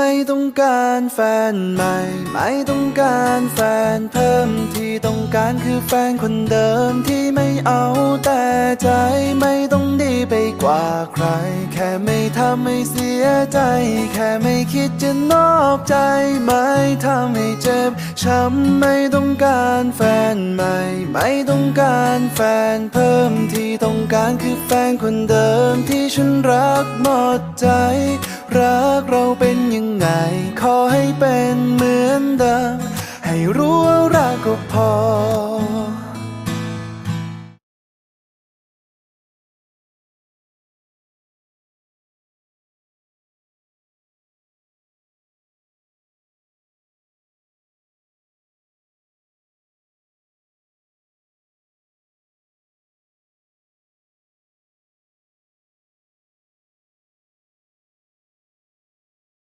ไม่ต้องการแฟนใหม่ ไม่ต้องการแฟนเพิ่มที่ต้องการคือแฟนคนเดิมที่ไม่เอาแต่ใจไม่ต้องดีไปกว่าใคร แค่ไม่ทำให้เสียใจ แค่ไม่คิดจะนอกใจ ไม่ทำให้เจ็บช้ำไม่ต้องการแฟนใหม่ ไม่ต้องการแฟนเพิ่มที่ต้อง การคือแฟนคนเดิมที่ฉันรักหมดใจ รักเราเป็นยังไง ขอให้เป็นเหมือนเดิม ให้รู้ว่ารักก็พอ